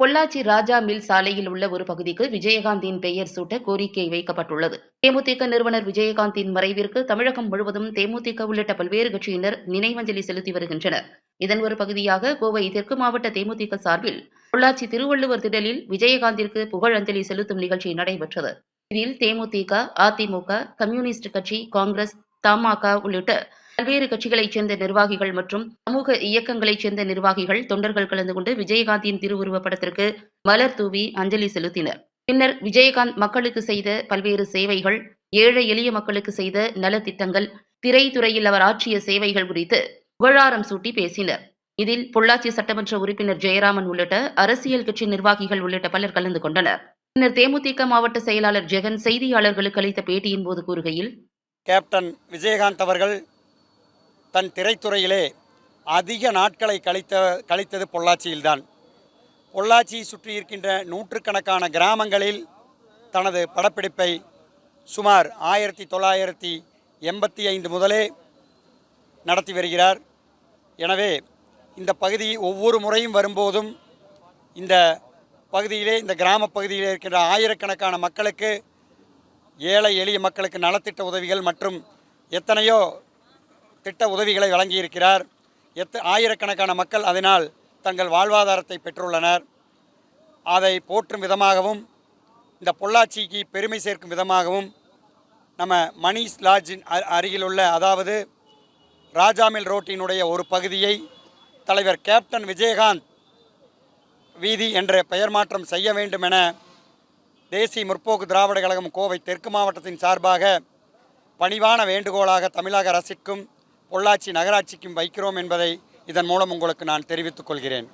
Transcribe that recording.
பொள்ளாச்சி ராஜா mill சாலையில் உள்ள ஒரு பகுதிக்கு விஜயகாந்தின் பெயர் சூட்ட கோரிக்கை வைக்கப்பட்டுள்ளது. தேமுதிக நிறுவனர் விஜயகாந்தின் மறைவிற்கு தமிழகம் முழுவதும் தேமுதிக உள்ளிட்ட பல்வேறு கட்சியினர் நினைவஞ்சலி செலுத்தி வருகின்றனர். இதன் ஒரு பகுதியாக கோவை தெற்கு மாவட்ட தேமுதிக சார்பில் பொள்ளாச்சி திருவள்ளுவர் திடலில் விஜயகாந்திற்கு புகழஞ்சலி செலுத்தும் நிகழ்ச்சி நடைபெற்றது. இதில் தேமுதிக அதிமுக கம்யூனிஸ்ட் கட்சி காங்கிரஸ் தமாக உள்ளிட்ட பல்வேறு கட்சிகளைச் சேர்ந்த நிர்வாகிகள் மற்றும் சமூக இயக்கங்களைச் சேர்ந்த நிர்வாகிகள் தொண்டர்கள் கலந்து கொண்டு விஜயகாந்தின் திருவுருவப் படத்திற்கு மலர் தூவி அஞ்சலி செலுத்தினர். பின்னர் விஜயகாந்த் மக்களுக்கு செய்த பல்வேறு சேவைகள் ஏழை எளிய மக்களுக்கு செய்த நலத்திட்டங்கள் திரைத்துறையில் அவர் ஆற்றிய சேவைகள் குறித்து புகழாரம் சூட்டி பேசினர். இதில் பொள்ளாச்சி சட்டமன்ற உறுப்பினர் ஜெயராமன் உள்ளிட்ட அரசியல் கட்சி நிர்வாகிகள் உள்ளிட்ட பலர் கலந்து கொண்டனர். பின்னர் தேமுதிக மாவட்ட செயலாளர் ஜெகன் செய்தியாளர்களுக்கு அளித்த பேட்டியின் போது கூறுகையில் கேப்டன் விஜயகாந்த் அவர்கள் தன் திரைத்துறையிலே அதிக நாட்களை கழித்த கழித்தது பொள்ளாச்சியில்தான். பொள்ளாச்சியை சுற்றி இருக்கின்ற நூற்றுக்கணக்கான கிராமங்களில் தனது படப்பிடிப்பை சுமார் ஆயிரத்தி தொள்ளாயிரத்தி எண்பத்தி ஐந்து முதலே நடத்தி வருகிறார். எனவே இந்த பகுதி ஒவ்வொரு முறையும் வரும்போதும் இந்த பகுதியிலே இந்த கிராம பகுதியில் இருக்கின்ற ஆயிரக்கணக்கான மக்களுக்கு ஏழை எளிய மக்களுக்கு நலத்திட்ட உதவிகள் மற்றும் எத்தனையோ திட்ட உதவிகளை வழங்கியிருக்கிறார். எத்த ஆயிரக்கணக்கான மக்கள் அதனால் தங்கள் வாழ்வாதாரத்தை பெற்றுள்ளனர். அதை போற்றும் விதமாகவும் இந்த பொள்ளாச்சிக்கு பெருமை சேர்க்கும் விதமாகவும் நம்ம மணிஷ் லாட்ஜின் அ- அருகிலுள்ள அதாவது ராஜாமில் ரோட்டினுடைய ஒரு பகுதியை தலைவர் கேப்டன் விஜயகாந்த் வீதி என்ற பெயர் மாற்றம் செய்ய வேண்டும் என தேசிய முற்போக்கு திராவிட கழகம் கோவை தெற்கு மாவட்டத்தின் சார்பாக பணிவான வேண்டுகோளாக தமிழக அரசிற்கும் பொள்ளாச்சி நகராட்சிக்கும் வைக்கிறோம் என்பதை இதன் மூலம் உங்களுக்கு நான் தெரிவித்துக் கொள்கிறேன்.